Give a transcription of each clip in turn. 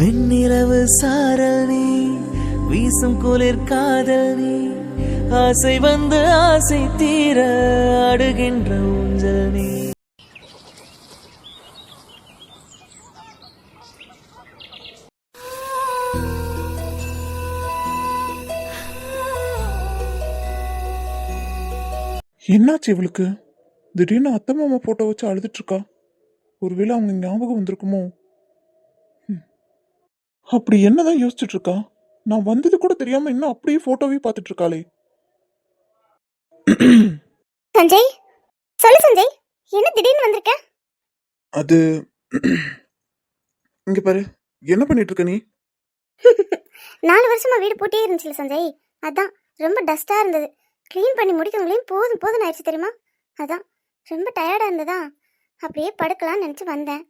வெண்ணிலவு சாரல் நீ வீசும் குளிர் காதல் நீ ஆசை வந்து ஆசை தீர அடுகின்ற ஊஞ்சல் நீ. என்னாச்சு இவளுக்கு? திடீர்னு அத்தை மாமா போட்டோ வச்சு அழுதுட்டு இருக்கா? ஒருவேளை அவங்க ஞாபகம் வந்திருக்குமோ? அப்படி என்னதான் யோசிச்சுட்டு இருக்கா நான் வந்தது கூட தெரியாம இன்னும் அப்படியே போட்டோவே பார்த்துட்டு இருக்காளே சஞ்சய் சொல்லு சஞ்சய் என்ன திடீர்னு வந்திருக்க? அது இங்க பாரு என்ன பண்ணிட்டு இருக்க நீ? நாலு வருஷமா வீடு போட்டே இருந்துச்சுல சஞ்சய் அதான் ரொம்ப டஸ்டா இருந்தது. க்ளீன் பண்ணி முடிக்கவங்களையும் போதும் போதும் ஆயிடுச்சு தெரியுமா? அதான் ரொம்ப டயர்டா இருந்ததா? அப்படியே படுக்கலாம்னு நினச்சி வந்தேன்.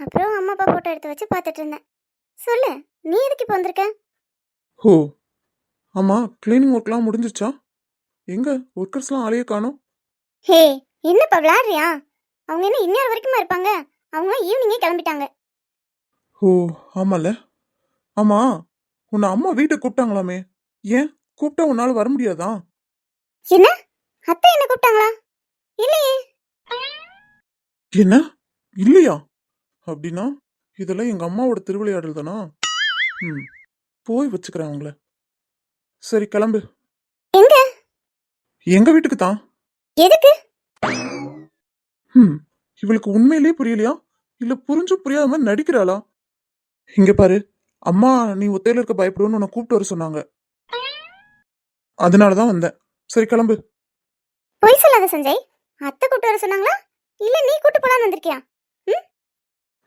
அப்புறம் அம்மா அப்பா ஃபோட்டோ எடுத்து வச்சு பார்த்துட்டு இருந்தேன். சொல்லு நீ எதுக்கு இப்போ வந்திருக்க? ஓ ஆமா கிளீனிங் ஒர்க்லாம் முடிஞ்சிருச்சா? எங்க ஒர்க்கர்ஸ்லாம் ஆளையே காணோம். ஹே என்னப்பா விளாடுறியா அவங்க என்ன இன்னொரு வரைக்குமா இருப்பாங்க? அவங்களாம் ஈவினிங்கே கிளம்பிட்டாங்க. ஓ ஆமால ஆமா உன்னை அம்மா வீட்டுக்கு கூப்பிட்டாங்களாமே. ஏன்? கூப்பிட்டா உன்னால வர முடியாதா? என்ன? அத்தை என்ன கூப்பிட்டாங்களா? இல்லையே. என்ன? இல்லையா? அப்படின்னா இதெல்லாம் எங்க அம்மாவோட திருவிளையாடல் தானா? ம். போய் வச்சுக்கிறேன் அவங்கள. சரி கிளம்பு. எங்க? எங்க வீட்டுக்கு தான். எதுக்கு? ம். இவளுக்கு உண்மையிலேயே புரியலையா? இல்ல புரிஞ்சும் புரியாத மாதிரி நடிக்கிறாளா? இங்க பாரு அம்மா நீ ஒத்தையில இருக்க பயப்படுன்னு உன்னை கூப்பிட்டு வர சொன்னாங்க. அதனாலதான் வந்தேன். சரி கிளம்பு. பொய் சொல்லாத சஞ்சய். அத்தை கூப்பிட்டு வர சொன்னாங்களா? இல்ல நீ கூட்டு போலான்னு வந்திருக்கியா?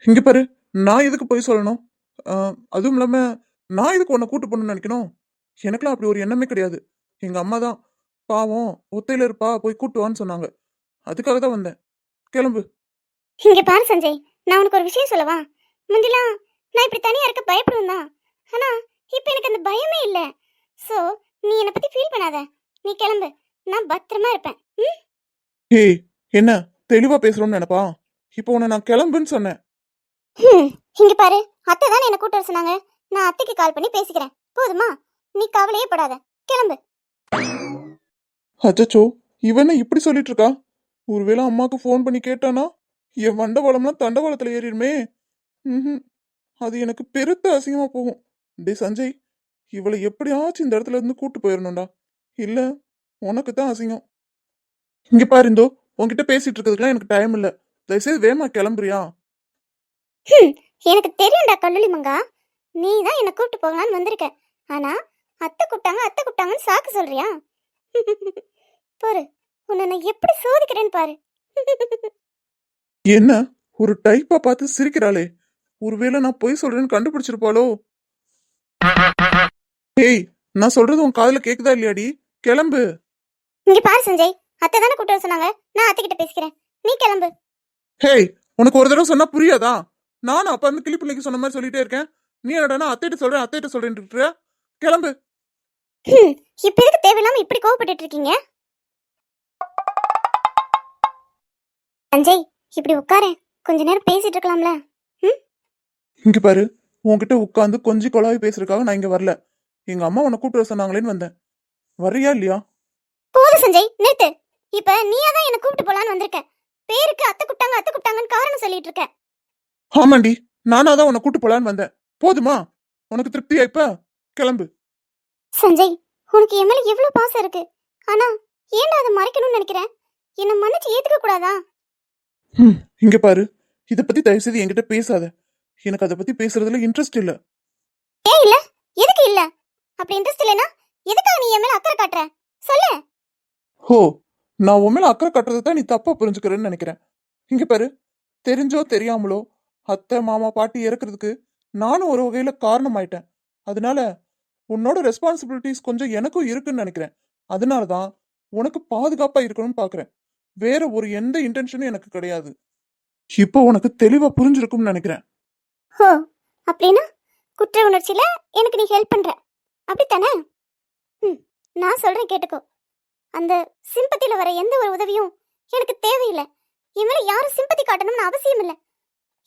இங்க பாரு நான் எதுக்கு போய் சொல்லணும்? அதுவும் இல்லாம நான் எதுக்கு உன்னை கூட்டு போகணும்னு நினைக்கணும்? எனக்கெல்லாம் அப்படி ஒரு எண்ணமே கிடையாது. எங்க அம்மா தான் பாவம் ஒத்தையில இருப்பா போய் கூட்டு வான்னு சொன்னாங்க. அதுக்காக தான் வந்தேன். கிளம்பு. இங்க பாரு சஞ்சய் நான் உனக்கு ஒரு விஷயம் சொல்லவா? முந்திலாம் நான் இப்படி தனியா இருக்க பயப்படுவேன் தான். ஆனா இப்ப எனக்கு அந்த பயமே இல்ல. சோ நீ என்னை பத்தி ஃபீல் பண்ணாத. நீ கிளம்பு. நான் பத்திரமா இருப்பேன்? ஏய் என்ன? தெளிவா பேசுறோம்னு நினைப்பா? இப்போ உன்னை நான் கிளம்புன்னு சொன்னேன். இங்க பாரு. அத்தை தான் என்ன சொன்னாங்க. நான் அத்தைக்கு கால் பண்ணி பேசிக்கிறேன். போதுமா? நீ கவலையே படாத. கிளம்பு. அச்சச்சோ இவன் இப்படி சொல்லிட்டு இருக்கா? ஒருவேளை அம்மாக்கு ஃபோன் பண்ணி கேட்டானா? என் வண்டவாளம்லாம் தண்டவாளத்துல ஏறிடுமே. ம்ஹும். அது எனக்கு பெருத்த அசிங்கமா போகும். டே சஞ்சய் இவளை எப்படியாச்சும் இந்த இடத்துல இருந்து கூட்டு போயிடணும்டா இல்ல உனக்கு தான் அசிங்கம். இங்க பாருந்தோ உன்கிட்ட பேசிட்டு இருக்கிறதுக்குலாம் எனக்கு டைம் இல்லை. தயவுசெய்து வேமா கிளம்புறியா? எனக்கு தெரியும்டா கல்லூலி மங்கா. நீ தான் என்ன கூப்பிட்டு போகலான்னு வந்திருக்க. ஆனா அத்தை கூப்பிட்டாங்க அத்தை கூப்பிட்டாங்கன்னு சாக்கு சொல்றியா? பாரு உன்னை நான் எப்படி சோதிக்கிறேன்னு பாரு. என்ன? ஒரு டைப்பா பார்த்து சிரிக்கிறாளே. ஒருவேளை நான் பொய் சொல்றேன்னு கண்டுபிடிச்சிருப்பாளோ? ஏய் நான் சொல்றது உன் காதுல கேக்குதா இல்லையாடி? கிளம்பு. இங்க பாரு சஞ்சய் அத்தை தானே கூப்பிட்டு வர சொன்னாங்க. நான் அத்தை கிட்ட பேசிக்கிறேன். நீ கிளம்பு. ஹேய் உனக்கு ஒரு தடவை சொன்னா புரியாதா? நானும் அப்பா வந்து கிளி பிள்ளைக்கு சொன்ன மாதிரி சொல்லிட்டே இருக்கேன். நீ என்னடா அத்தைட்ட சொல்றேன் அத்தைட்ட சொல்றேன் கிளம்பு. இப்ப எதுக்கு தேவையில்லாம இப்படி கோவப்பட்டுட்டு இருக்கீங்க சஞ்சய் இப்படி உட்காரேன் கொஞ்ச நேரம் பேசிட்டு இருக்கலாம்ல இங்க பாரு உன்கிட்ட உட்காந்து கொஞ்சி கொலாவி பேசுறதுக்காக நான் இங்க வரல. எங்க அம்மா உன்னை கூப்பிட்டு வர சொன்னாங்களேன்னு வந்தேன். வர்றியா இல்லையா? போதும் சஞ்சய் நிறுத்து. இப்ப நீயா தான் என்ன கூப்பிட்டு போலான்னு வந்திருக்க. பேருக்கு அத்தை கூப்பிட்டாங்க அத்தை கூப்பிட்டாங்கன்னு காரணம் சொல்லிட்டு இருக்க ஆமாண்டி நானா தான் உன்னை கூட்டு போலான்னு வந்தேன். போதுமா? உனக்கு திருப்தியா இப்ப கிளம்பு. சஞ்சய் உனக்கு என் மேல எவ்வளவு பாசம் இருக்கு. ஆனா ஏன்டா அதை மறைக்கணும்னு நினைக்கிறேன் என்ன மன்னிச்சு ஏத்துக்க கூடாதா? ம், இங்க பாரு. இத பத்தி தயவு செய்து என்கிட்ட பேசாத. எனக்கு அதை பத்தி பேசுறதுல இன்ட்ரெஸ்ட் இல்ல. ஏன் இல்ல? எதுக்கு இல்ல? அப்படி இன்ட்ரெஸ்ட் இல்லைனா எதுக்காக நீ என் மேல அக்கறை காட்டுற? சொல்லு. ஹோ நான் உன் மேல அக்கறை கட்டுறதை தான் நீ தப்பா புரிஞ்சுக்கிறேன்னு நினைக்கிறேன். இங்க பாரு. தெரிஞ்சோ தெரியாமலோ அத்தை மாமா பாட்டி இறக்குறதுக்கு நானும் ஒரு வகையில காரணமாயிட்டேன். அதனால உன்னோட ரெஸ்பான்சிபிலிட்டிஸ் கொஞ்சம் எனக்கும் இருக்குன்னு நினைக்கிறேன். அதனால தான் உனக்கு பாதுகாப்பா இருக்கணும்னு பாக்குறேன். வேற ஒரு எந்த இன்டென்ஷனும் எனக்கு கிடையாது. இப்போ உனக்கு தெளிவா புரிஞ்சிருக்கும்னு நினைக்கிறேன். ஹோ அப்படின்னா குற்ற உணர்ச்சியில எனக்கு நீ ஹெல்ப் பண்ற. அப்படித்தானே? ம் நான் சொல்றேன் கேட்டுக்கோ. அந்த சிம்பத்தியில வர எந்த ஒரு உதவியும் எனக்கு தேவையில்லை. என் யாரும் சிம்பத்தி காட்டணும்னு அவசியம் இல்லை.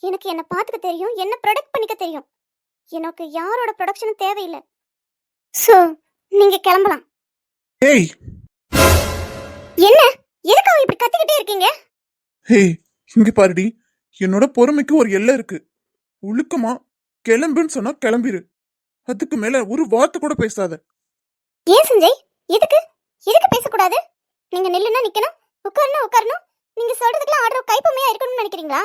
எனக்கு என்ன பார்த்துக்க தெரியும் என்ன ப்ரொடெக்ட் பண்ணிக்க தெரியும். எனக்கு யாரோட ப்ரொடக்ஷனும் தேவையில்லை. ஸோ நீங்க கிளம்பலாம். ஏய்! என்ன? எதுக்காக இப்படி கத்திக்கிட்டே இருக்கீங்க? ஹேய் இங்க பாருடி. என்னோட பொறுமைக்கு ஒரு எல்லை இருக்கு. ஒழுக்கமா கிளம்புன்னு சொன்னா கிளம்பிரு. அதுக்கு மேல ஒரு வார்த்தை கூட பேசாத. ஏன் சஞ்சய்? எதுக்கு? எதுக்கு பேசக்கூடாது? நீங்க நில்லுன்னா நிக்கணும் உட்காரணும் உட்காரணும். நீங்க சொல்றதுக்கெல்லாம் ஆர்டர் கைப்பமையா இருக்கணும்னு நினைக்கிறீங்களா?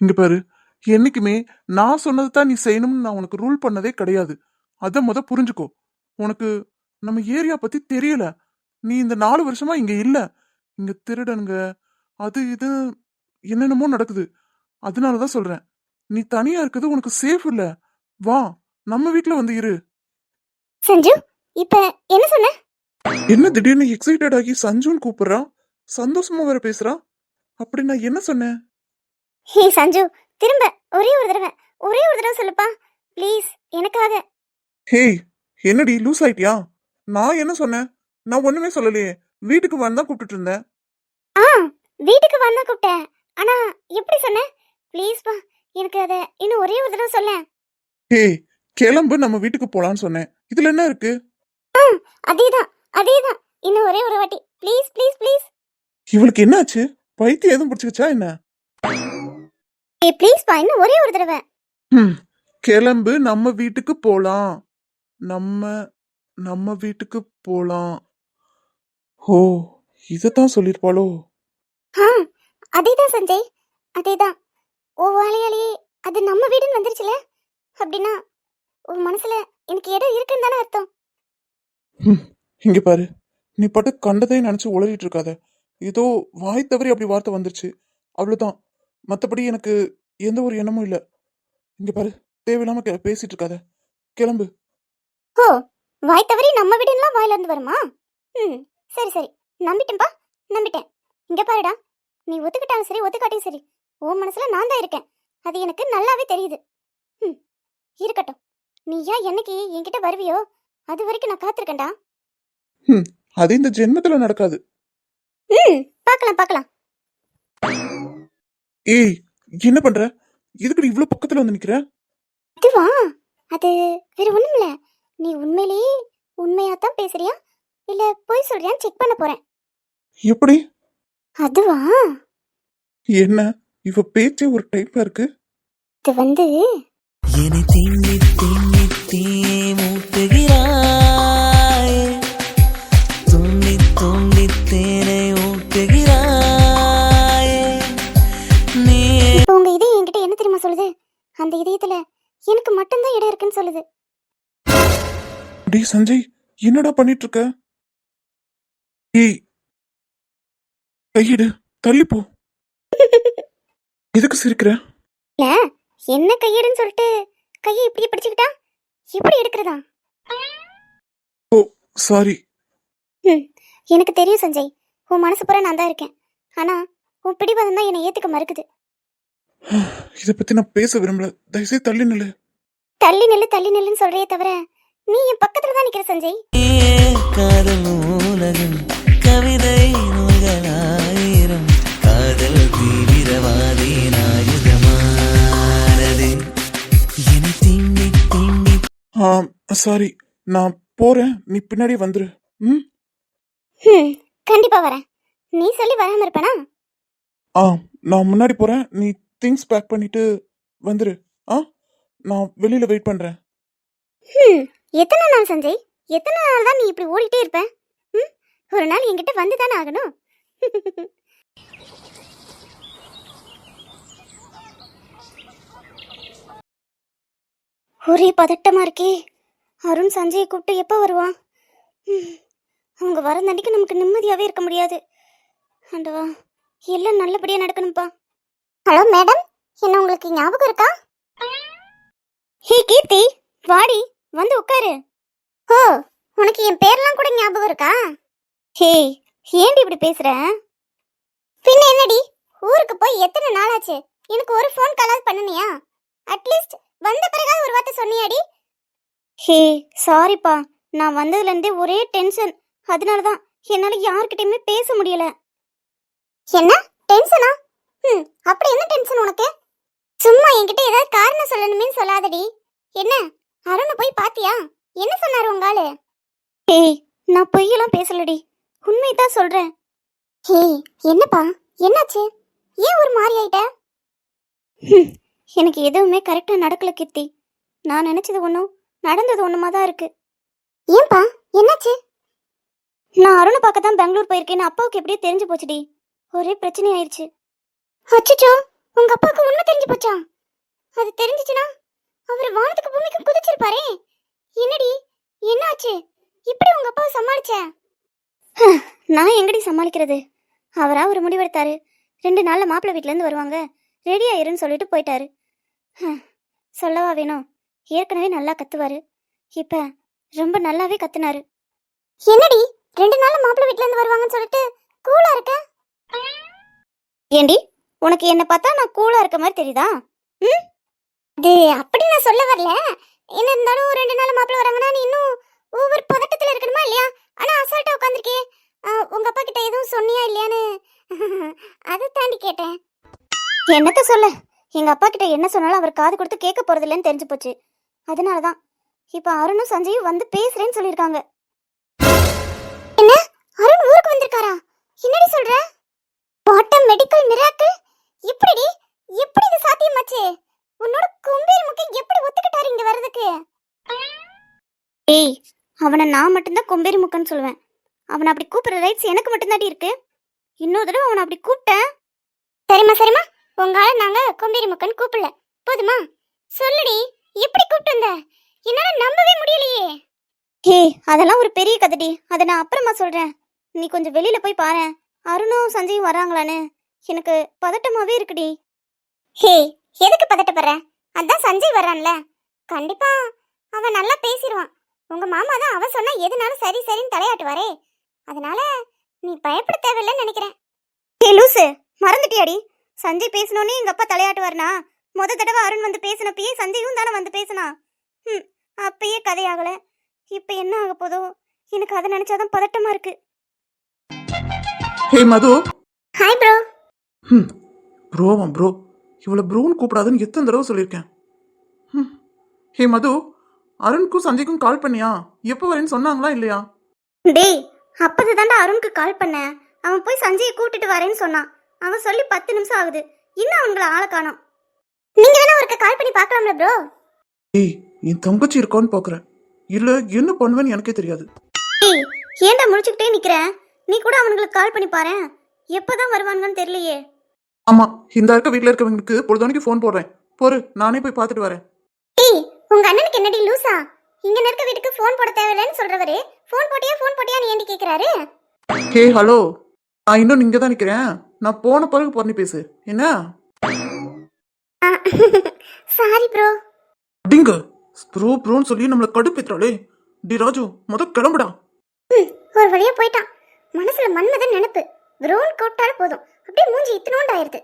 இங்க பாரு. என்னைக்குமே நான் சொன்னதை தான் நீ செய்யணும்னு நான் உனக்கு ரூல் பண்ணதே கிடையாது. அதை முத புரிஞ்சுக்கோ. உனக்கு நம்ம ஏரியா பத்தி தெரியல. நீ இந்த நாலு வருஷமா இங்க இல்ல. இங்க திருடனுங்க அது இது என்னென்னமோ நடக்குது. அதனாலதான் சொல்றேன். நீ தனியா இருக்கிறது உனக்கு சேஃப் இல்ல. வா நம்ம வீட்ல வந்து இரு. சஞ்சு இப்ப என்ன சொன்ன? என்ன திடீர்னு எக்ஸைட்டட் ஆகி சஞ்சுன்னு கூப்பிடுறான்? சந்தோஷமா வேற பேசுறான்? அப்படி நான் என்ன சொன்னேன்? ஹே சஞ்சு திரும்ப ஒரே ஒரு தடவை ஒரே ஒரு தடவை சொல்லுப்பா. ப்ளீஸ் எனக்காக. ஹேய் என்னடி லூஸ் ஆயிட்டியா? நான் என்ன சொன்னேன்? நான் ஒண்ணுமே சொல்லலையே. வீட்டுக்கு வந்தா கூப்பிட்டுட்டு இருந்தேன். ஆ வீட்டுக்கு வந்தா கூப்பிட்டேன். ஆனா எப்படி சொன்ன ப்ளீஸ்ப்பா எனக்கு அத இன்னும் ஒரே ஒரு தடவை சொல்ல ஹேய் கிளம்பு நம்ம வீட்டுக்கு போலான்னு சொன்னேன். இதுல என்ன இருக்கு? அதேதான் அதேதான். இன்னும் ஒரே ஒரு வாட்டி. ப்ளீஸ் ப்ளீஸ் ப்ளீஸ் இவளுக்கு என்னாச்சு? பைத்தியம் எதுவும் பிடிச்சிக்கிச்சா என்ன? ஏ ப்ளீஸ்ப்பா இன்னும் ஒரே ஒரு தடவை. ம் கிளம்பு நம்ம வீட்டுக்கு போலாம். நம்ம நம்ம வீட்டுக்கு போலாம். ஓ இதத்தான் சொல்லிருப்பாளோ? ஆ அதேதான் சஞ்சய் அதேதான். ஓ வாழையாலேயே அது நம்ம வீடுன்னு வந்துருச்சுல? அப்படின்னா உன் மனசுல எனக்கு இடம் இருக்குன்னு தானே அர்த்தம். ம், இங்க பாரு. நீ பாட்டு கண்டதை நினைச்சு உளறிட்டு இருக்காத. ஏதோ வாய் தவறி அப்படி வார்த்தை வந்துருச்சு. அவ்வளவுதான். மத்தபடி எனக்கு எந்த ஒரு எண்ணமும் இல்ல. இங்க பாரு தேவையில்லாம கே- பேசிட்டு இருக்காத கிளம்பு. ஓ வாய் தவறி நம்ம வீடுலாம் வாயில இருந்து வருமா? ம் சரி சரி. நம்பிட்டேன்பா நம்பிட்டேன். இங்க பாருடா. நீ ஒத்துக்கிட்டாலும் சரி ஒத்துக்காட்டியும் சரி. உன் மனசுல நான் தான் இருக்கேன். அது எனக்கு நல்லாவே தெரியுது. ம் இருக்கட்டும். நீ ஏன் என்னைக்கு என்கிட்ட வருவியோ அது வரைக்கும் நான் காத்திருக்கேன்டா. அது இந்த ஜென்மத்துல நடக்காது. ம் பார்க்கலாம் பார்க்கலாம் ஏய் என்ன பண்ற? எதுக்கு இவ்வளவு பக்கத்துல வந்து நிக்கிற? அதுவா? அது வேற ஒண்ணும் இல்ல நீ உண்மையிலேயே உண்மையா தான் பேசுறியா? இல்ல பொய் சொல்றியான்னு செக் பண்ண போறேன். எப்படி? அதுவா? என்ன? இவ பேச்சே ஒரு டைப்பா இருக்கு. இது வந்து என்னை தீண்டி தீண்டி தீயே அந்த இதயத்துல எனக்கு மட்டும்தான் இடம் இருக்குன்னு சொல்லுது. டேய் சஞ்சய் என்னடா பண்ணிட்டு இருக்க ஏய் கையிடு தள்ளி போ எதுக்கு சிரிக்கிற? இல்ல என்ன கையெடுன்னு சொல்லிட்டு கையை இப்படி பிடிச்சுக்கிட்டா? எப்படி எடுக்கிறதா? Oh sorry. எனக்கு தெரியும் சஞ்சய். உன் மனசு பூரா நான் தான் இருக்கேன். ஆனா உன் பிடிவாதம் தான் என்னை ஏத்துக்க மறுக்குது. இத பத்தி நான் பேச விரும்பல. தயவுசெய்து தள்ளி நில்லு. தள்ளி நில்லு தள்ளி நில்லுன்னு சொல்றியே தவிர நீ என் பக்கத்துல தான் நிக்கிற சஞ்சய். காதல் நூலகம் கவிதை நூல்களாயிரம். காதல் தீவிரவாதி நாயுதமானது என்னை தீண்டி சாரி நான் போறேன். நீ பின்னாடி வந்துரு. ம்? ம் கண்டிப்பா வரேன். நீ சொல்லி வராம இருப்பேனா? ஆ நான் முன்னாடி போறேன். நீ திங்ஸ் பேக் பண்ணிட்டு வந்துரு. ஆ? நான் வெளியில வெயிட் பண்றேன். ம் எத்தனை நாள் சஞ்சய்? எத்தனை நாள் தான் நீ இப்படி ஓடிட்டே இருப்ப? ம்? ஒரு நாள் என்கிட்ட வந்து தானே ஆகணும்? ஒரே பதட்டமா இருக்கே. அருண் சஞ்சயை கூப்பிட்டு எப்போ வருவான்? ம், அவங்க வரந்தன்னைக்கு நமக்கு நிம்மதியாவே இருக்க முடியாது. ஆண்டவா எல்லாம் நல்லபடியா நடக்கணும்ப்பா ஹலோ மேடம். என்ன உங்களுக்கு ஞாபகம் இருக்கா? ஹே கீர்த்தி வாடி வந்து உட்காரு. ஓ உனக்கு என் பேர்லாம் கூட ஞாபகம் இருக்கா? ஹே ஏன்டி இப்படி பேசுற? பின்ன என்னடி? ஊருக்கு போய் எத்தனை நாள் ஆச்சு எனக்கு ஒரு ஃபோன் காலாவது பண்ணனியா? அட்லீஸ்ட் வந்த பிறகாவது ஒரு வார்த்தை சொன்னியாடி? ஹே சாரிப்பா நான் வந்ததுலேருந்தே ஒரே டென்ஷன் அதனால தான் என்னால் யார்கிட்டயுமே பேச முடியல. என்ன? டென்ஷனா ம் அப்படி என்ன டென்ஷன் உனக்கு? சும்மா என்கிட்ட ஏதாவது காரணம் சொல்லணுமேன்னு சொல்லாதடி. என்ன? அருணை போய் பாத்தியா? என்ன சொன்னாரு உங்க ஆளு? ஏய் நான் பொய்யெல்லாம் பேசலடி. உண்மைதான் சொல்றேன். ஏய் என்னப்பா? என்னாச்சு? ஏன் ஒரு மாதிரி ஆயிட்ட எனக்கு எதுவுமே கரெக்டா நடக்கல கீர்த்தி. நான் நினைச்சது ஒன்றும் நடந்தது ஒண்ணுமா தான் இருக்கு. ஏன்பா? என்னாச்சு? நான் அருணை பார்க்க தான் பெங்களூர் போயிருக்கேன்னு அப்பாவுக்கு எப்படியோ தெரிஞ்சு போச்சுடி. ஒரே பிரச்சனை ஆயிடுச்சு அச்சச்சோ உங்க அப்பாவுக்கு உண்மை தெரிஞ்சு போச்சா? அது தெரிஞ்சுச்சுன்னா அவர் வானத்துக்கு பூமிக்கு குதிச்சிருப்பாரே. என்னடி என்னாச்சு? இப்படி உங்க அப்பாவை சமாளிச்ச? நான் எங்கடி சமாளிக்கிறது? அவரா ஒரு முடிவெடுத்தாரு. ரெண்டு நாள்ல மாப்பிள்ளை வீட்ல இருந்து வருவாங்க. ரெடி ஆயிருன்னு சொல்லிட்டு போயிட்டாரு. சொல்லவா வேணும் ஏற்கனவே நல்லா கத்துவாரு. இப்ப ரொம்ப நல்லாவே கத்துனாரு. என்னடி ரெண்டு நாள்ல மாப்பிள்ளை வீட்ல இருந்து வருவாங்கன்னு சொல்லிட்டு கூலா இருக்க? ஏண்டி? உனக்கு என்ன பார்த்தா நான் கூலா இருக்க மாதிரி தெரியுதா? ம்? அது அப்படி நான் சொல்ல வரல. என்ன இருந்தாலும் ரெண்டு நாள் மாப்பிள்ளை வராங்கன்னா நீ இன்னும் ஒவ்வொரு பதட்டத்துல இருக்கணுமா இல்லையா? ஆனா அசால்ட்டா உட்காந்துருக்கே உங்க அப்பா கிட்ட எதுவும் சொன்னியா இல்லையான்னு? அதை தாண்டி கேட்டேன். என்னத்த சொல்ல? எங்க அப்பா கிட்ட என்ன சொன்னாலும் அவர் காது கொடுத்து கேட்க போறது இல்லைன்னு தெரிஞ்சு போச்சு. அதனாலதான். இப்ப அருணும் சஞ்சயும் வந்து பேசுறேன்னு சொல்லியிருக்காங்க. என்ன? அருண் ஊருக்கு வந்திருக்காரா? என்னடி சொல்ற? வாட் மெடிக்கல் மிராக்கிள் இப்படி எப்படி இது சாத்தியமாச்சு? உன்னோட கும்பேல் முக்கை எப்படி ஒத்துக்கிட்டாரு இங்க வர்றதுக்கு? ஏய் அவனை நான் மட்டும்தான் கொம்பேரி முக்கன்னு சொல்லுவேன். அவனை அப்படி கூப்பிடுற ரைட்ஸ் எனக்கு மட்டும்தாடி இருக்கு. இன்னொரு தடவை அவனை அப்படி கூப்பிட்டேன். சரிம்மா சரிம்மா. உங்க ஆள நாங்க கொம்பேரி முக்கன்னு கூப்பிடல. போதுமா? சொல்லுடி எப்படி கூப்பிட்டு வந்த? என்னால நம்பவே முடியலையே. ஹே அதெல்லாம் ஒரு பெரிய கதடி. அதை நான் அப்புறமா சொல்றேன். நீ கொஞ்சம் வெளியில போய் பாரு அருணும் சஞ்சயும் வராங்களான்னு எனக்கு பதட்டமாவே இருக்குடி. ஹே எதுக்கு பதட்டப்படுற? அதான் சஞ்சய் வர்றான்ல. கண்டிப்பா அவன் நல்லா பேசிடுவான் உங்க மாமா தான் அவன் சொன்னா எதுனாலும் சரி சரின்னு தலையாட்டுவாரே. அதனால நீ பயப்பட தேவையில்லைன்னு நினைக்கிறேன். ஹே லூசு மறந்துட்டியாடி. சஞ்சய் பேசணுன்னே எங்க அப்பா தலையாட்டுவார்னா? முத தடவை அருண் வந்து பேசினப்பயே சஞ்சயும் தானே வந்து பேசினா? ம் அப்பயே கதையாகல இப்ப என்ன ஆக போதோ? எனக்கு அதை நினைச்சாதான் பதட்டமா இருக்கு. ஹே மது. Hi bro. ம் ப்ரோவா ப்ரோ இவளை ப்ரோன்னு கூப்பிடாதுன்னு எத்தனை தடவை சொல்லியிருக்கேன். ம் ஹே மது அருணுக்கும் சஞ்சய்க்கும் கால் பண்ணியா? எப்போ வரேன்னு சொன்னாங்களா இல்லையா? டேய் அப்பது தாண்டா அருணுக்கு கால் பண்ணேன் அவன் போய் சஞ்சயை கூட்டிட்டு வரேன்னு சொன்னான். அவன் சொல்லி பத்து நிமிஷம் ஆகுது. இன்னும் அவங்கள ஆளை காணோம். நீங்க வேணா ஒருக்க கால் பண்ணி பார்க்கலாம்ல ப்ரோ ஏய் என் தங்கச்சி இருக்கான்னு பார்க்குறேன். இல்லை என்ன பண்ணுவேன்னு எனக்கே தெரியாது. டேய் ஏன்டா முடிச்சுக்கிட்டே நிக்கிற? நீ கூட அவனுங்களுக்கு கால் பண்ணி பாரேன். எப்போதான் வருவாங்கன்னு தெரியலையே. ஆமாம் இந்த இருக்க வீட்டில் இருக்கவங்களுக்கு பொழுதுனைக்கு ஃபோன் போடுறேன். பொறு நானே போய் பார்த்துட்டு வரேன். டேய் உங்க அண்ணனுக்கு என்னடி லூசா? இங்க இருக்க வீட்டுக்கு ஃபோன் போட தேவையில்லைன்னு சொல்றவரு. ஃபோன் போட்டியா ஃபோன் போட்டியா நீ ஏண்டி கேக்குறாரு? Hey hello. நான் இன்னும் இங்கே தான் நிற்கிறேன் நான் போன பிறகு பொண்ணு பேசு. என்ன? சாரி ப்ரோ அப்படிங்க. ப்ரோ ப்ரோன்னு சொல்லி நம்மளை கடுப்பேத்துறாளே. டி ராஜு முத கிளம்புடா. ஒரு வழியா போயிட்டான். மனசுல மன்மதன் நினைப்பு. ப்ரோன் கூப்பிட்டாலும் போதும். அப்படியே மூஞ்சி இத்தனோண்டு ஆயிருது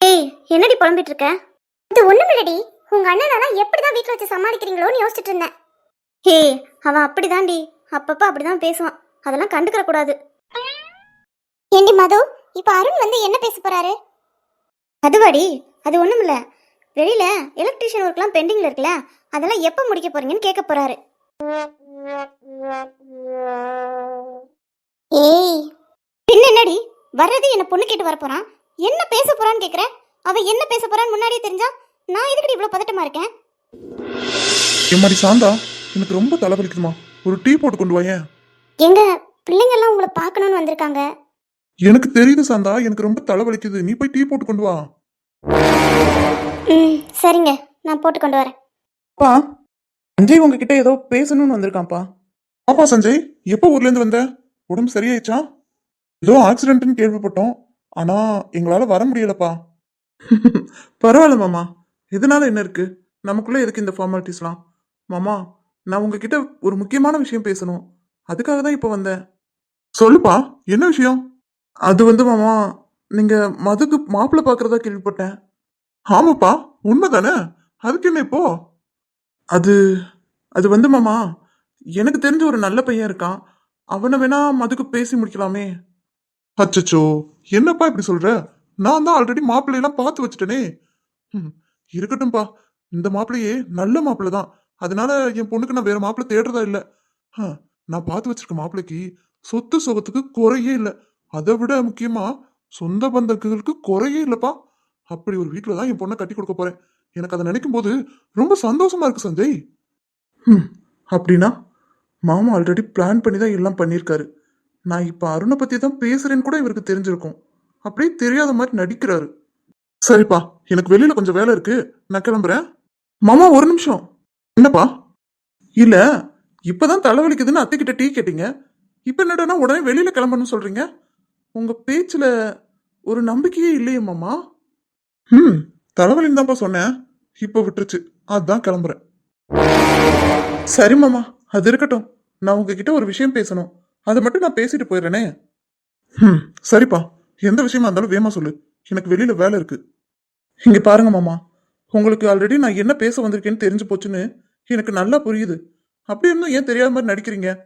ஏய் என்னடி புலம்பிட்டு இருக்க இது ஒண்ணுமில்லடி. உங்க அண்ணனால எப்படிதான் வீட்டுல வச்சு சமாளிக்கிறீங்களோன்னு யோசிச்சுட்டு இருந்தேன் ஹே அவன் அப்படிதான்டி. அப்பப்ப அப்படிதான் பேசுவான். அதெல்லாம் கண்டுக்கிற கூடாது ஏண்டி மது இப்ப அருண் வந்து என்ன பேச போறாரு? அதுவாடி அது ஒண்ணுமில்ல. வெளியில எலக்ட்ரிஷியன் ஒர்க்லாம் பெண்டிங்ல இருக்குல்ல அதெல்லாம் எப்ப முடிக்க போறீங்கன்னு கேட்க போறாரு. ஏய் பின்ன என்னடி? வர்றது என்ன பொண்ணு கேட்டு வர போறான் என்ன பேச போறான்னு கேக்குற? அவ என்ன பேச போறான்னு முன்னாடியே தெரிஞ்சா நான் எதுக்கு இவ்வளவு பதட்டமா இருக்கேன்? என் மாதிரி சாந்தா எனக்கு ரொம்ப தலைவலிக்குதுமா ஒரு டீ போட்டு கொண்டு வாயேன். எங்க பிள்ளைங்க எல்லாம் உங்களை பார்க்கணும்னு வந்திருக்காங்க. எனக்கு தெரியுது சாந்தா எனக்கு ரொம்ப தலைவலிக்குது நீ போய் டீ போட்டு கொண்டு வா. ம் சரிங்க. நான் போட்டு கொண்டு வரேன். அப்பா சஞ்சய் உங்ககிட்ட ஏதோ பேசணும்னு வந்திருக்கான்ப்பா. பாப்பா சஞ்சய் எப்போ ஊர்ல இருந்து வந்த? உடம்பு சரியாயிடுச்சா? ஏதோ ஆக்சிடென்ட்னு கேள்விப்பட்டோம். ஆனா எங்களால வர முடியலப்பா. பரவாயில்ல மாமா. இதனால என்ன இருக்கு? நமக்குள்ள எதுக்கு இந்த ஃபார்மாலிட்டிஸ்லாம் மாமா நான் உங்ககிட்ட ஒரு முக்கியமான விஷயம் பேசணும். அதுக்காக தான் இப்போ வந்தேன். சொல்லுப்பா என்ன விஷயம்? அது வந்து மாமா நீங்க மதுக்கு மாப்பிள்ளை பார்க்கறதா கேள்விப்பட்டேன். ஆமாப்பா உண்மைதானே? அதுக்கு என்ன இப்போ? அது அது வந்து மாமா எனக்கு தெரிஞ்ச ஒரு நல்ல பையன் இருக்கான். அவனை வேணா மதுக்கு பேசி முடிக்கலாமே. அச்சச்சோ என்னப்பா இப்படி சொல்ற? நான் தான் ஆல்ரெடி மாப்பிள்ளையெல்லாம் பார்த்து வச்சுட்டேனே. ம், இருக்கட்டும்பா. இந்த மாப்பிள்ளையே நல்ல மாப்பிள்ளை தான். அதனால என் பொண்ணுக்கு நான் வேற மாப்பிள்ளை தேடுறதா இல்ல. ஆ, நான் பார்த்து வச்சிருக்க மாப்பிள்ளைக்கு சொத்து சுகத்துக்கு குறையே இல்லை. அதை விட முக்கியமா சொந்த பந்தங்களுக்கு குறையே இல்லைப்பா. அப்படி ஒரு வீட்டில் தான் என் பொண்ணை கட்டி கொடுக்க போறேன். எனக்கு அதை நினைக்கும் போது ரொம்ப சந்தோஷமா இருக்கு சஞ்சய். ம் அப்படின்னா மாமா ஆல்ரெடி பிளான் பண்ணி தான் எல்லாம் பண்ணியிருக்காரு. நான் இப்போ அருணை பத்தி தான் பேசுறேன்னு கூட இவருக்கு தெரிஞ்சிருக்கும். அப்படியே தெரியாத மாதிரி நடிக்கிறாரு. சரிப்பா எனக்கு வெளியில கொஞ்சம் வேலை இருக்கு. நான் கிளம்புறேன். மாமா ஒரு நிமிஷம். என்னப்பா? இல்ல இப்பதான் தலைவலிக்குதுன்னு அத்தைக்கிட்ட டீ கேட்டீங்க. இப்ப என்னடான்னா உடனே வெளியில கிளம்பணும்னு சொல்றீங்க? உங்க பேச்சுல ஒரு நம்பிக்கையே இல்லையே மாமா. ம் தலைவலின்னு தான்ப்பா சொன்னேன். இப்போ விட்டுருச்சு. அதான் கிளம்புறேன். சரி மாமா. அது இருக்கட்டும். நான் உங்ககிட்ட ஒரு விஷயம் பேசணும். அதை மட்டும் நான் பேசிட்டு போயிடுறேனே. ம் சரிப்பா. எந்த விஷயமா இருந்தாலும் வேமா சொல்லு. எனக்கு வெளியில வேலை இருக்கு. இங்க பாருங்க மாமா. உங்களுக்கு ஆல்ரெடி நான் என்ன பேச வந்திருக்கேன்னு தெரிஞ்சு போச்சுன்னு எனக்கு நல்லா புரியுது. அப்படி இருந்தும் ஏன் தெரியாத மாதிரி நடிக்கிறீங்க?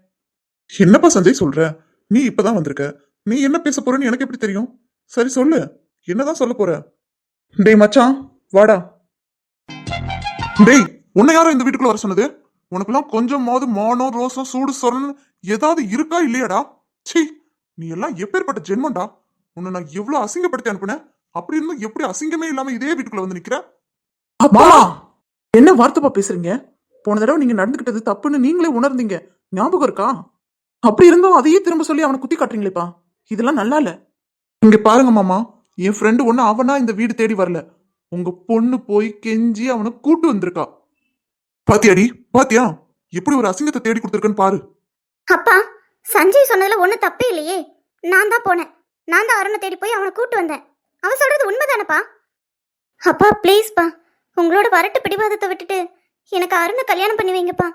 என்னப்பா சஞ்சய் சொல்ற? நீ இப்பதான் வந்திருக்க. நீ என்ன பேச போறன்னு எனக்கு எப்படி தெரியும்? சரி சொல்லு. என்னதான் சொல்ல போற? டேய் மச்சான் வாடா. டேய் உன்னை யாரும் இந்த வீட்டுக்குள்ள வர சொன்னது? உனக்கெல்லாம் கொஞ்சமாவது மானம் ரோசம் சூடு சொரன் ஏதாவது இருக்கா இல்லையாடா? சீ நீ எல்லாம் எப்பேற்பட்ட ஜென்மம்டா? உன்னை நான் எவ்வளவு அசிங்கப்படுத்தி அனுப்புனேன்? அப்படி இருந்தும் எப்படி அசிங்கமே இல்லாம இதே வீட்டுக்குள்ள வந்து நிக்கிற? என்ன வார்த்தைப்பா பேசுறீங்க? போன தடவை நீங்க நடந்துக்கிட்டது தப்புன்னு நீங்களே உணர்ந்தீங்க. ஞாபகம் இருக்கா? அப்படி இருந்தும் அதையே திரும்ப சொல்லி அவனை குத்தி காட்டுறீங்களேப்பா. இதெல்லாம் நல்லா இல்ல. இங்க பாருங்க மாமா. என் ஃப்ரெண்டு ஒண்ணு அவனா இந்த வீடு தேடி வரல. உங்க பொண்ணு போய் கெஞ்சி அவனை கூட்டு வந்திருக்கா. பாத்தியாடி? பாத்தியா? எப்படி ஒரு அசிங்கத்தை தேடி கொடுத்துருக்கன்னு பாரு. அப்பா சஞ்சய் சொன்னதுல ஒன்றும் தப்பே இல்லையே. நான் தான் போனேன். நான் தான் அருணை தேடி போய் அவனை கூட்டு வந்தேன். அவன் சொல்றது உண்மைதானப்பா? அப்பா ப்ளீஸ்ப்பா உங்களோட வரட்டு பிடிவாதத்தை விட்டுட்டு எனக்கு அருணை கல்யாணம் பண்ணி வைங்கப்பா.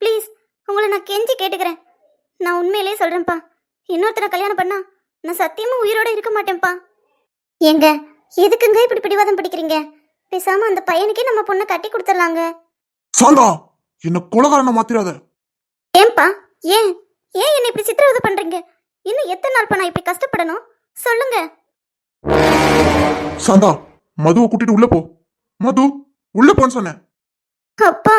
ப்ளீஸ் உங்களை நான் கெஞ்சி கேட்டுக்கிறேன். நான் உண்மையிலேயே சொல்றேன்ப்பா. இன்னொருத்தரை கல்யாணம் பண்ணா நான் சத்தியமா உயிரோட இருக்க மாட்டேன்ப்பா. ஏங்க எதுக்குங்க இப்படி பிடிவாதம் பிடிக்கிறீங்க? பேசாம அந்த பையனுக்கே நம்ம பொண்ணை கட்டி கொடுத்துடலாங்க. சாந்தா என்ன குலகாரனை மாத்திராத. ஏன்பா? ஏன்? ஏன் என்னை இப்படி சித்திரவதை பண்றீங்க? இன்னும் எத்தனை நாள் நான் இப்படி கஷ்டப்படணும்? சொல்லுங்க. சாந்தா மதுவை கூட்டிட்டு உள்ள போ. மது உள்ள போன்னு சொன்னேன். அப்பா.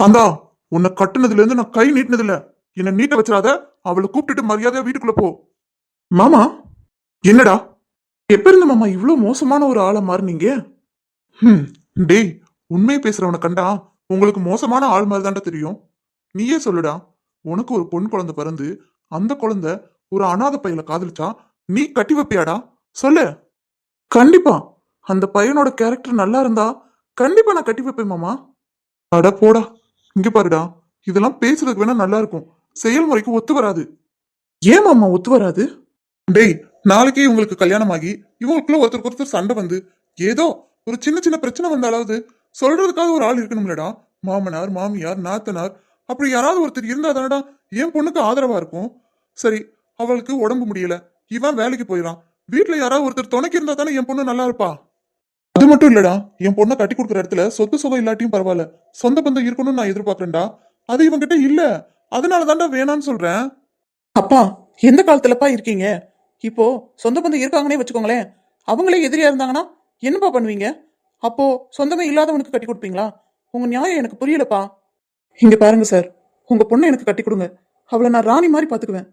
சாந்தா உன்னை கட்டுனதுல இருந்து நான் கை நீட்டினது இல்ல என்ன நீட்ட வச்சிடாத. அவளை கூப்பிட்டுட்டு மரியாதையா வீட்டுக்குள்ள போ. மாமா என்னடா? எப்ப இருந்து மாமா இவ்வளவு மோசமான ஒரு ஆளா மாறுனீங்க? ஹம், டேய் உண்மையை பேசுறவனை கண்டா உங்களுக்கு மோசமான ஆள் மாதிரி தான்டா தெரியும். நீயே சொல்லுடா. உனக்கு ஒரு பொன் குழந்தை பிறந்து அந்த குழந்தை ஒரு அனாதை பையல காதலிச்சா நீ கட்டி வைப்பியாடா? சொல்லு. கண்டிப்பா. அந்த பையனோட கேரக்டர் நல்லா இருந்தா கண்டிப்பா நான் கட்டி வைப்பேன் மாமா. அட போடா. இங்க பாருடா. இதெல்லாம் பேசுறதுக்கு வேணா நல்லா இருக்கும். செயல்முறைக்கு ஒத்து வராது. ஏன் மாமா ஒத்து வராது? டேய் நாளைக்கே இவங்களுக்கு கல்யாணம் ஆகி இவங்களுக்குள்ள ஒருத்தருக்கு ஒருத்தர் சண்டை வந்து ஏதோ ஒரு சின்ன சின்ன பிரச்சனை வந்தாலாவது சொல்றதுக்காக ஒரு ஆள் இருக்கணும்லடா. மாமனார் மாமியார் நாத்தனார் அப்படி யாராவது ஒருத்தர் இருந்தா தானடா என் பொண்ணுக்கு ஆதரவா இருக்கும். சரி அவளுக்கு உடம்பு முடியல. இவன் வேலைக்கு போயிடான் வீட்டுல யாராவது ஒருத்தர் துணைக்கு இருந்தா தானே என் பொண்ணு நல்லா இருப்பா? அது மட்டும் இல்லடா என் பொண்ணை கட்டி கொடுக்குற இடத்துல சொத்து சுகம் இல்லாட்டியும் பரவாயில்ல. சொந்த பந்தம் இருக்கணும்னு நான் எதிர்பார்க்கறேன்டா. அது இவன்கிட்ட இல்ல. அதனால தான்டா வேணான்னு சொல்றேன். அப்பா எந்த காலத்துலப்பா இருக்கீங்க? இப்போ சொந்த பந்தம் இருக்காங்கன்னே வச்சுக்கோங்களேன். அவங்களே எதிரியா இருந்தாங்கன்னா என்னப்பா பண்ணுவீங்க? அப்போ சொந்தமே இல்லாதவனுக்கு கட்டி கொடுப்பீங்களா? உங்க நியாயம் எனக்கு புரியலப்பா. இங்க பாருங்க சார். உங்க பொண்ணை எனக்கு கட்டி கொடுங்க. அவளை நான் ராணி மாதிரி பாத்துக்குவேன்.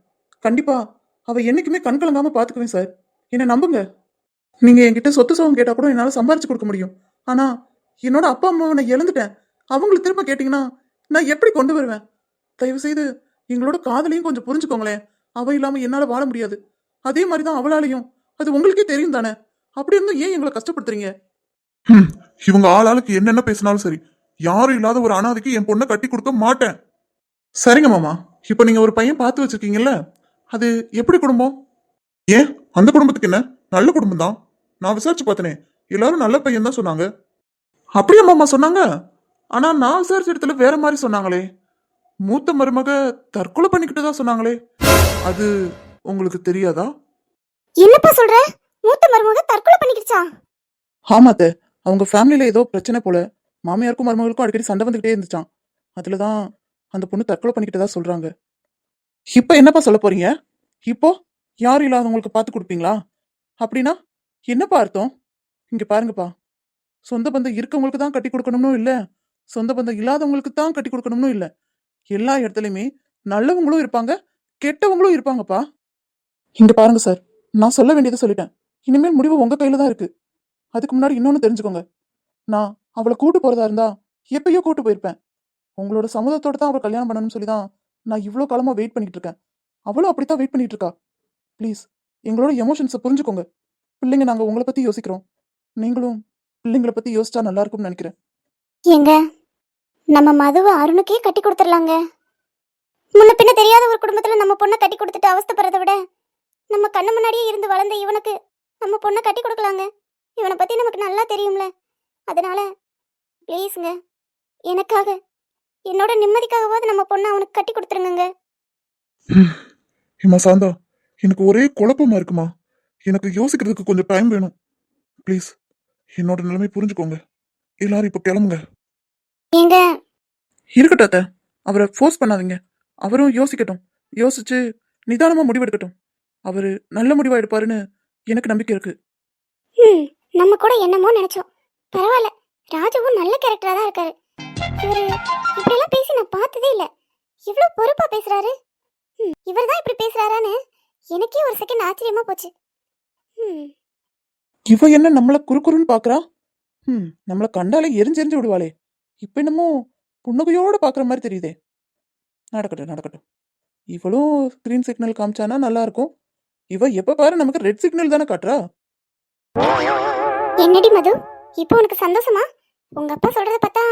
கண்டிப்பா அவ என்னைக்குமே கண் கலங்காம பாத்துக்குவேன் சார். என்ன நம்புங்க. நீங்க என்கிட்ட சொத்து சோகம் கேட்டா கூட என்னால சம்பாரிச்சு கொடுக்க முடியும். ஆனா என்னோட அப்பா அம்மாவை நான் இழந்துட்டேன் அவங்கள திரும்ப கேட்டீங்கன்னா நான் எப்படி கொண்டு வருவேன்? தயவு செய்து எங்களோட காதலையும் கொஞ்சம் புரிஞ்சுக்கோங்களேன். அவ இல்லாம என்னால வாழ முடியாது. அதே மாதிரி தான் அவளாலையும். அது உங்களுக்கே தெரியும் தானே. அப்படி இருந்தும் ஏன் எங்களை கஷ்டப்படுத்துறீங்க? ஹம், இவங்க ஆளாளுக்கு என்னென்ன பேசினாலும் சரி யாரும் இல்லாத ஒரு அனாதைக்கு என் பொண்ணை கட்டி கொடுக்க மாட்டேன். சரிங்க மாமா. இப்போ நீங்க ஒரு பையன் பார்த்து வச்சிருக்கீங்கல்ல அது எப்படி குடும்பம்? ஏன்? அந்த குடும்பத்துக்கு என்ன? நல்ல குடும்பம் தான் நான் விசாரிச்சு பார்த்தனே எல்லாரும் நல்ல பையன் தான் சொன்னாங்க. அப்படியே மாமா சொன்னாங்க? ஆனா நான் விசாரிச்ச இடத்துல வேற மாதிரி சொன்னாங்களே. மூத்த மருமக தற்கொலை பண்ணிக்கிட்டு தான் சொன்னாங்களே. அது உங்களுக்கு தெரியாதா? என்னப்பா சொல்ற? மூத்த மருமக தற்கொலை பண்ணிக்கிடுச்சா? ஆமாத்த. அவங்க ஃபேமிலியில ஏதோ பிரச்சனை போல. மாமியாருக்கும் மருமகளுக்கும் அடிக்கடி சண்டை வந்துக்கிட்டே இருந்துச்சான் தான் அந்த பொண்ணு தற்கொலை பண்ணிக்கிட்டதா சொல்கிறாங்க இப்போ என்னப்பா சொல்ல போறீங்க? இப்போ யாரும் இல்லாதவங்களுக்கு பார்த்து கொடுப்பீங்களா? அப்படின்னா என்னப்பா அர்த்தம்? இங்கே பாருங்கப்பா. சொந்த பந்தம் இருக்கவங்களுக்கு தான் கட்டி கொடுக்கணும்னு இல்லை? சொந்த பந்தம் இல்லாதவங்களுக்கு தான் கட்டி கொடுக்கணும்னு இல்லை? எல்லா இடத்துலையுமே நல்லவங்களும் இருப்பாங்க கெட்டவங்களும் இருப்பாங்கப்பா. இங்கே பாருங்க சார் நான் சொல்ல வேண்டியதை சொல்லிட்டேன். இனிமேல் முடிவு உங்கள் கையில் தான் இருக்குது அதுக்கு முன்னாடி இன்னொன்று தெரிஞ்சுக்கோங்க. நான் அவளை கூட்டு போறதா இருந்தா எப்பயோ கூட்டு போயிருப்பேன். உங்களோட சம்மதத்தோட தான் அவளை கல்யாணம் பண்ணணும்னு சொல்லி தான் நான் இவ்வளோ காலமா வெயிட் பண்ணிட்டு இருக்கேன். அவளும் அப்படித்தான் வெயிட் பண்ணிட்டு இருக்கா. ப்ளீஸ் எங்களோட எமோஷன்ஸை புரிஞ்சுக்கோங்க. பிள்ளைங்க நாங்க உங்களை பத்தி யோசிக்கிறோம். நீங்களும் பிள்ளைங்களை பத்தி யோசிச்சா நல்லா இருக்கும்னு நினைக்கிறேன். ஏங்க நம்ம மதுவை அருணுக்கே கட்டி கொடுத்துடலாங்க. முன்ன பின்ன தெரியாத ஒரு குடும்பத்துல நம்ம பொண்ணை கட்டி கொடுத்துட்டு அவஸ்தப்படுறத விட நம்ம கண்ணு முன்னாடியே இருந்து வளர்ந்த இவனுக்கு நம்ம பொண்ணை கட்டி கொடுக்கலாங்க. இவனை பத்தி நமக்கு நல்லா தெரியும்ல. அதனால ப்ளீஸுங்க எனக்காக என்னோட நிம்மதிக்காகவாவது நம்ம பொண்ணை அவனுக்கு கட்டி கொடுத்துருங்க ஏமா சாந்தா எனக்கு ஒரே குழப்பமா இருக்குமா? எனக்கு யோசிக்கிறதுக்கு கொஞ்சம் டைம் வேணும். ப்ளீஸ் என்னோட நிலைமை புரிஞ்சுக்கோங்க. எல்லாரும் இப்போ கிளம்புங்க. ஏங்க? இருக்கட்டும் அத்தை. அவரை ஃபோர்ஸ் பண்ணாதீங்க. அவரும் யோசிக்கட்டும். யோசிச்சு நிதானமா முடிவெடுக்கட்டும். அவரு நல்ல முடிவா எடுப்பாருன்னு எனக்கு நம்பிக்கை இருக்கு. ம் நம்ம கூட என்னமோ நினைச்சோம். பரவாயில்ல. ராஜுவும் நல்ல கேரக்டரா தான் இருக்காரு. இவரு இப்படியெல்லாம் பேசி நான் பார்த்ததே இல்ல. இவ்வளோ பொறுப்பா பேசுறாரு. இவர் தான் இப்படி பேசுறாரான்னு எனக்கே ஒரு செகண்ட் ஆச்சரியமா போச்சு. இவ என்ன நம்மள குறுக்குறுன்னு பாக்குறா? ம் நம்மள கண்டாலே எரிஞ்செரிஞ்சு விடுவாளே. இப்ப என்னமோ புன்னகையோட பாக்குற மாதிரி தெரியுதே. நடக்கட்டும் நடக்கட்டும். இவளும் கிரீன் சிக்னல் காமிச்சானா நல்லா இருக்கும். இவ எப்ப பாரு நமக்கு ரெட் சிக்னல் தானே காட்டுறா. என்னடி மது? இப்போ உனக்கு சந்தோஷமா? உங்க அப்பா சொல்றத பார்த்தா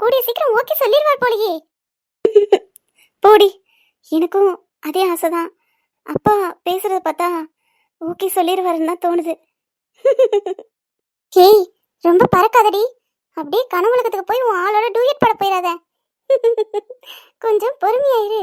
கூடிய சீக்கிரம் ஓகே சொல்லிடுவார் போலயே. போடி. எனக்கும் அதே ஆசைதான். அப்பா பேசுறத பார்த்தா ஓகே சொல்லிடுவாருன்னு தான் தோணுது. ஏய் ரொம்ப பறக்காதடி. அப்படியே கனவுலகத்துக்கு போய் உன் ஆளோட டூயட் பாட போயிடாத. கொஞ்சம் பொறுமையாயிரு.